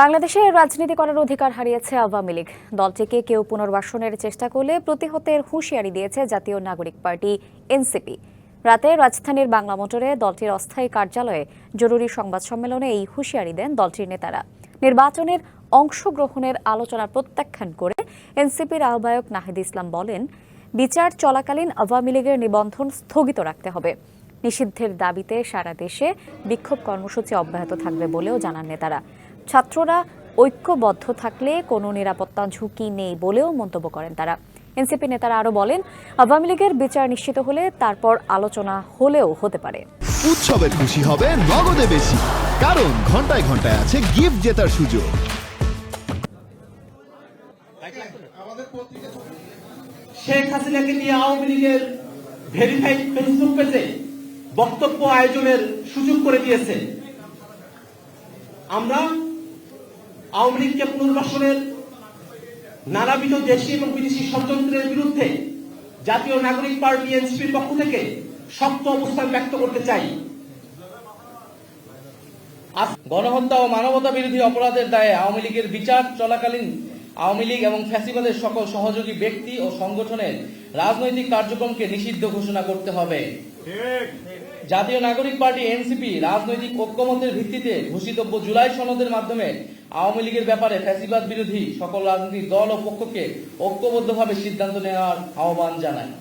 বাংলাদেশে রাজনীতি করার অধিকার হারিয়েছে আওয়ামী লীগ। দলটিকে কেউ পুনর্বাসনের চেষ্টা করলে প্রতিহতের হুঁশিয়ারি দিয়েছে জাতীয় নাগরিক পার্টি, এনসিপি। রাতে রাজধানীর বাংলা মোটরে দলটির অস্থায়ী কার্যালয়ে জরুরি সংবাদ সম্মেলনে এই হুঁশিয়ারি দেন দলটির নেতারা। নির্বাচনের অংশগ্রহণের আলোচনা প্রত্যাখ্যান করে এনসিপির আহ্বায়ক নাহিদ ইসলাম বলেন, বিচার চলাকালীন আওয়ামী লীগের নিবন্ধন স্থগিত রাখতে হবে। নিষিদ্ধের দাবিতে সারা দেশে বিক্ষোভ কর্মসূচি অব্যাহত থাকবে বলেও জানান নেতারা। ছাত্ররা ঐক্যবদ্ধ থাকলে কোনো নিরাপত্তা ঝুঁকি নেই বলেও মন্তব্য করেন তারা। এনসিপি নেতারা আরও বলেন আওয়ামী লীগের বিচার নিশ্চিত হলে তারপর আলোচনা হলেও হতে পারে। উৎসবে খুশি হবে নগদে বেশি। কারণ ঘন্টায় ঘন্টায় আছে গিফট জেতার সুযোগ। শেখ হাসিনাকে নিয়ে আওয়ামী লীগের ভেরিফাইড ফেসবুক পেজে বক্তব্য আয়োজনের সুযোগ করে দিয়েছে। আমরা আওয়ামী লীগকে পুনর্বাসনের নানাবিধ দেশি এবং বিদেশি ষড়যন্ত্রের বিরুদ্ধে জাতীয় নাগরিক পার্টি এনসিপির পক্ষ থেকে শক্ত অবস্থান ব্যক্ত করতে চাই। গণহত্যা ও মানবতা বিরোধী অপরাধের দায়ে আওয়ামী লীগের বিচার চলাকালীন আওয়ামী লীগ এবং ফ্যাসিবাদের সকল সহযোগী ব্যক্তি ও সংগঠনের রাজনৈতিক কার্যক্রমকে নিষিদ্ধ ঘোষণা করতে হবে। জাতীয় নাগরিক পার্টি এনসিপি রাজনৈতিক ঐক্যমতের ভিত্তিতে ঘোষিতব্য জুলাই সনদের মাধ্যমে আওয়ামী লীগের ব্যাপারে ফ্যাসিবাদ বিরোধী সকল রাজনৈতিক দল ও পক্ষকে ঐক্যবদ্ধভাবে সিদ্ধান্ত নেওয়ার আহ্বান জানায়।